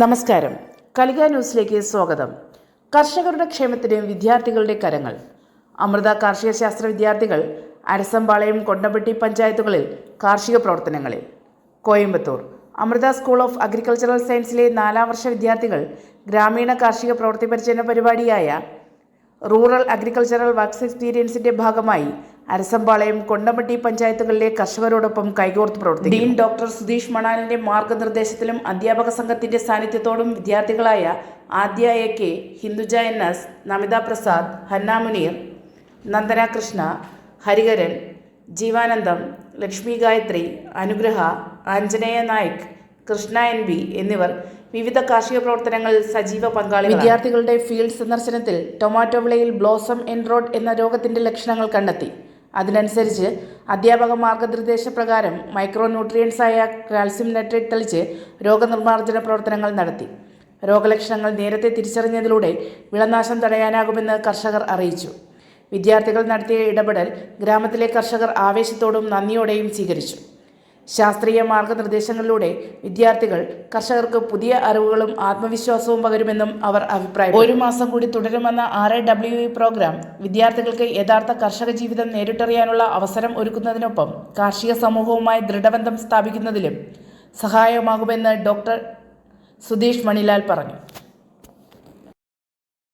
നമസ്കാരം. കലിക ന്യൂസിലേക്ക് സ്വാഗതം. കർഷകരുടെ ക്ഷേമത്തിനും വിദ്യാർത്ഥികളുടെ കരങ്ങൾ. അമൃത കാർഷിക ശാസ്ത്ര വിദ്യാർത്ഥികൾ അരസമ്പാളയം കൊണ്ടപ്പെട്ടി പഞ്ചായത്തുകളിൽ കാർഷിക പ്രവർത്തനങ്ങളിൽ. Coimbatore. Amrita school of agricultural സയൻസിലെ നാലാം വർഷ വിദ്യാർത്ഥികൾ ഗ്രാമീണ കാർഷിക പ്രവൃത്തി പരിചരണ പരിപാടിയായ റൂറൽ അഗ്രികൾച്ചറൽ വർക്ക്സ് എക്സ്പീരിയൻസിന്റെ ഭാഗമായി അരസമ്പാളയം കൊണ്ടമ്പട്ടി പഞ്ചായത്തുകളിലെ കർഷകരോടൊപ്പം കൈകോർത്ത് പ്രവർത്തിക്കും ഡീൻ ഡോക്ടർ സുധീഷ് മണാലിന്റെ മാർഗനിർദ്ദേശത്തിലും അധ്യാപക സംഘത്തിന്റെ സാന്നിധ്യത്തോടും വിദ്യാർത്ഥികളായ Adya A K Hinduja N S Namitha Prasad Hanna Muneer Nandana Krishna Hariharan Jeevanandam Lakshmi Gayathri Anugraha Anjaneya Naik Krishna N B എന്നിവർ വിവിധ കാർഷിക പ്രവർത്തനങ്ങളിൽ സജീവ പങ്കാളി വിദ്യാർത്ഥികളുടെ ഫീൽഡ് സന്ദർശനത്തിൽ ടൊമാറ്റോ വിളയിൽ ബ്ലോസം എൻറോഡ് എന്ന രോഗത്തിന്റെ ലക്ഷണങ്ങൾ കണ്ടെത്തി. അതിനനുസരിച്ച് അധ്യാപക മാർഗനിർദ്ദേശപ്രകാരം മൈക്രോ ന്യൂട്രിയൻസായ കാൽസ്യം നൈട്രേറ്റ് തളിച്ച് രോഗനിർമ്മാർജന പ്രവർത്തനങ്ങൾ നടത്തി. രോഗലക്ഷണങ്ങൾ നേരത്തെ തിരിച്ചറിഞ്ഞതിലൂടെ വിളനാശം തടയാനാകുമെന്ന് കർഷകർ അറിയിച്ചു. വിദ്യാർത്ഥികൾ നടത്തിയ ഇടപെടൽ ഗ്രാമത്തിലെ കർഷകർ ആവേശത്തോടും നന്ദിയോടെയും സ്വീകരിച്ചു. ശാസ്ത്രീയ മാർഗനിർദ്ദേശങ്ങളിലൂടെ വിദ്യാർത്ഥികൾ കർഷകർക്ക് പുതിയ അറിവുകളും ആത്മവിശ്വാസവും പകരുമെന്നും അവർ അഭിപ്രായം ഒരു മാസം കൂടി തുടരുമെന്ന R A W E programme വിദ്യാർത്ഥികൾക്ക് യഥാർത്ഥ കർഷക ജീവിതം നേരിട്ടറിയാനുള്ള അവസരം ഒരുക്കുന്നതിനൊപ്പം കാർഷിക സമൂഹവുമായി ദൃഢബന്ധം സ്ഥാപിക്കുന്നതിലും സഹായമാകുമെന്ന് ഡോക്ടർ സുധീഷ് മണിലാൽ പറഞ്ഞു.